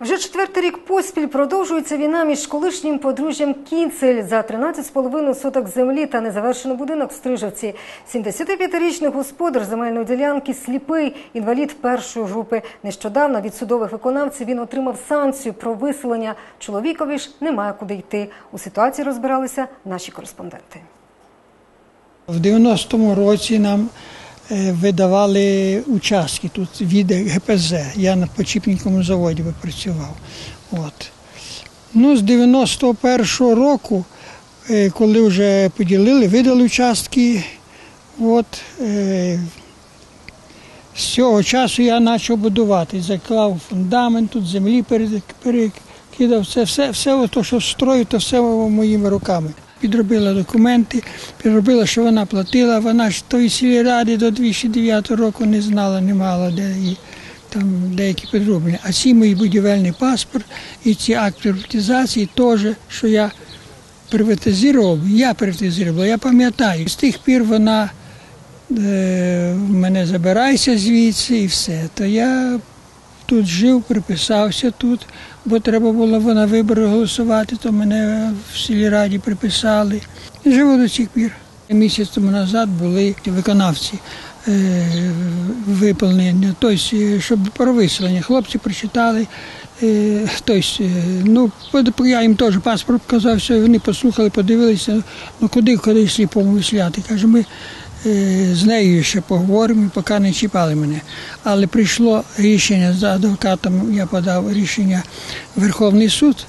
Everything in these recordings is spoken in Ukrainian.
Вже четвертий рік поспіль продовжується війна між колишнім подружжям Кінцель за 13,5 соток землі та незавершений будинок в Стрижавці. 75-річний господар земельної ділянки сліпий, інвалід першої групи. Нещодавно від судових виконавців він отримав санкцію про виселення. Чоловікові ж немає куди йти. У ситуації розбиралися наші кореспонденти. В 90-му році нам видавали участки тут від ГПЗ. Я на почіпненькому заводі працював. От. Ну, з 91-го року, е, коли вже поділили, видали участки. От, е, з цього часу я почав будувати. Заклав фундамент, тут землі перекидав. Це все, все те, що строю, то все моїми руками. Підробила документи, підробила, що вона платила. Вона ж тої сільради до 2009 року не знала, не мала де її. Там деякі підроблення. А ці мої будівельний паспорт і ці акти приватизації теж, що я приватизував, я приватизував, я пам'ятаю. З тих пір вона е, мене забирайся звідси і все. То я тут жив, приписався тут, бо треба було на вибори голосувати, то мене в сільраді приписали. Живу до цих пір. Місяць тому назад були виконавці е, виповнення, тобто, щоб про виселення. Хлопці прочитали. е, Тобто, е, ну, я їм теж паспорт показав, все, вони послухали, подивилися, ну куди, куди сліпому висляти. Каже, ми з нею ще поговоримо, поки не чіпали мене. Але прийшло рішення за адвокатом, я подав рішення в Верховний суд,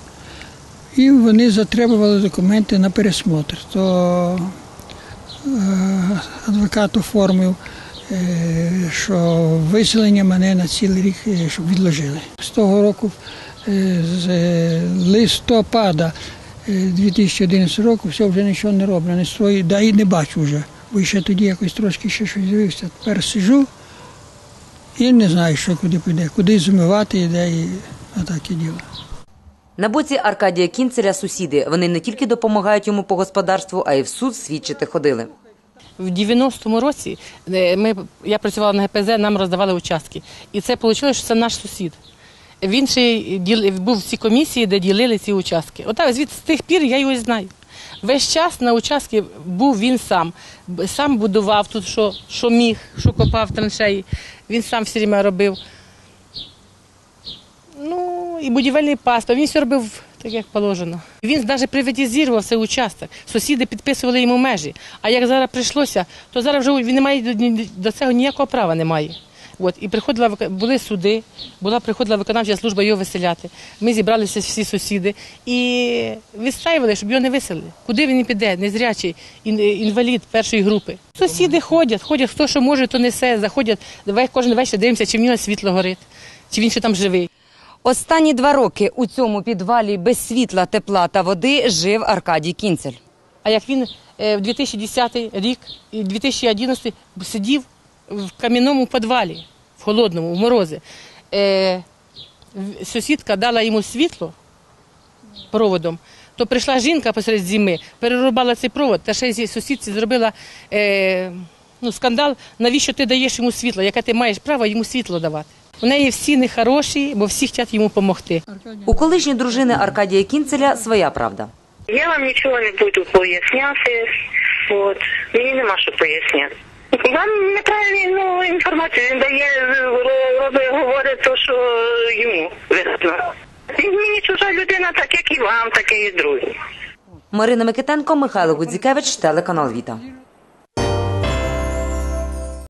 і вони затребували документи на пересмотр. То е, адвокат оформив, е, що виселення мене на цілий рік, е, щоб відложили. З того року, е, з е, листопада е, 2011 року, все вже нічого не роблю, не строю, да і не бачу вже. Бо ще тоді якось трошки ще щось дивився. Тепер сижу і не знаю, що куди піде, куди змивати йде і отаке діло. На боці Аркадія Кінцеля сусіди. Вони не тільки допомагають йому по господарству, а й в суд свідчити ходили. В 90-му році е, ми, я працювала на ГПЗ, нам роздавали участки. І це вийшло, що це наш сусід. Він ще діл- був в цій комісії, де ділили ці участки. Отак, звідси з тих пір я його знаю. Весь час на участки був він сам. Сам будував тут, що, що міг, що копав траншеї. Він сам все время робив. Ну, і будівельний паспорт, він все робив так, як положено. Він навіть приватизував цей участок. Сусіди підписували йому межі. А як зараз прийшлося, то зараз вже він не має до цього ніякого права немає. От, і приходила, були суди, була приходила виконавча служба його виселяти. Ми зібралися всі сусіди і відстраювали, щоб його не виселили. Куди він піде, незрячий, ін- інвалід першої групи. Сусіди ходять, ходять, хто що може, то несе, заходять. Давай кожен вечір дивимося, чи в нього світло горить, чи він ще там живий. Останні два роки у цьому підвалі без світла, тепла та води жив Аркадій Кінцель. А як він е, в 2010 рік і 2011 сидів в кам'яному підвалі, в холодному, в морози, е, сусідка дала йому світло проводом, то прийшла жінка посеред зими, перерубала цей провод, та ще й зі сусідці зробила е, ну, скандал, навіщо ти даєш йому світло, яке ти маєш право йому світло давати. У неї всі нехороші, бо всі хочуть йому допомогти. У колишньої дружини Аркадія Кінцеля своя правда. Я вам нічого не буду поясняти. От мені нема що поясняти. Вам неправильну інформацію він дає, говорить то, що йому вигідно. Мені чужа людина, так як і вам, так і другі. Марина Микитенко, Михайло Гудзікевич, телеканал Віта.